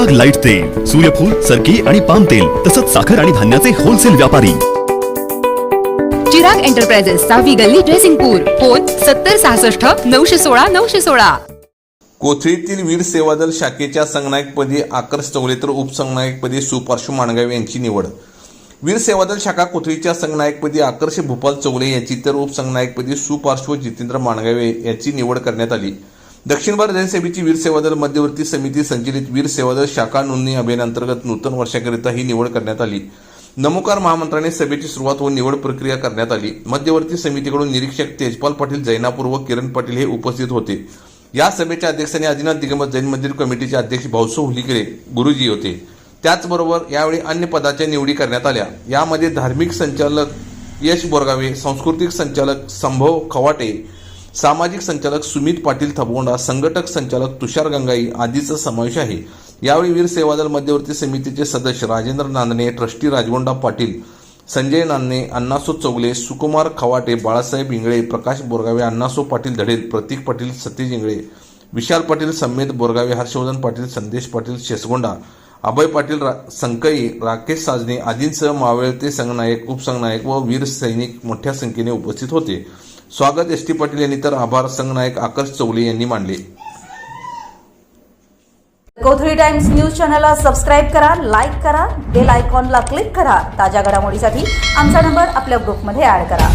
Super light तेल सूर्यफूल सरकी आणि पाम तेल तसंच साखर आणि धान्याचे होलसेल व्यापारी. चिराग एंटरप्राइजेस सहावी गल्ली ड्रेसिंगपूर फोन सत्तर सहासष्ट नऊशे सोळा नऊशे सोळा. कोथळीतील वीर सेवादल शाखेच्या संगनायकपदी आकर्ष चौले तर उपसंगनायकपदी सुपार्श्व माणगावे यांची निवड. वीर सेवादल शाखा कोथळीच्या संगनायकपदी आकर्ष भूपाल चौले यांची तर उपसंगनायकपदी सुपार्श्व जितेंद्र माणगावे याची निवड करण्यात आली. दक्षिण भारत जनसेवेची वीर सेवादल मध्यवर्ती समिती संचलित वीर सेवादल शाखा नोंदणी अभियानांतर्गत नूतन वर्षाकरिता ही निवड करण्यात आली. नमोकार महामंत्राने सभेची सुरुवात व निवड प्रक्रिया करण्यात आली. मध्यवर्ती समितीकडून निरीक्षक तेजपाल पाटील जैनापूर व किरण पाटील हे उपस्थित होते. या सभेच्या अध्यक्षांनी आदिनाथ दिगंबर जैन मंदिर कमिटीचे अध्यक्ष भाऊसो हुलीकडे गुरुजी होते. त्याचबरोबर यावेळी अन्य पदाच्या निवडी करण्यात आल्या. यामध्ये धार्मिक संचालक यश बोरगावे सांस्कृतिक संचालक संभव खवाटे सामाजिक संचालक सुमित पाटील थबोंडा संघटक संचालक तुषार गंगाई आदीचा समावेश आहे. यावेळी वीर सेवादल मध्यवर्ती समितीचे सदस्य राजेंद्र नांदणे ट्रस्टी राजगोंडा पाटील संजय नांदणे अण्णासो चौगले सुकुमार खवाटे बाळासाहेब इंगळे प्रकाश बोरगावे अण्णासो पाटील धडेल प्रतीक पाटील सतीश इंगळे विशाल पाटील समेत बोरगावे हर्षवर्धन पाटील संदेश पाटील शेसगोंडा अभय पाटील रा संकई राकेश साजने आदींसह मावळते संघनायक उपसंघनायक व वीर सैनिक मोठ्या संख्येने उपस्थित होते. स्वागत एस टी पाटील यांनी तर आभार. संघनायक आकाश चौले यांनी मानले कोथळी टाइम्स न्यूज चॅनलला सबस्क्राईब करा लाईक करा बेल आयकॉनला क्लिक करा. ताज्या घडामोडीसाठी आमचा नंबर आपल्या ग्रुपमध्ये ऍड करा.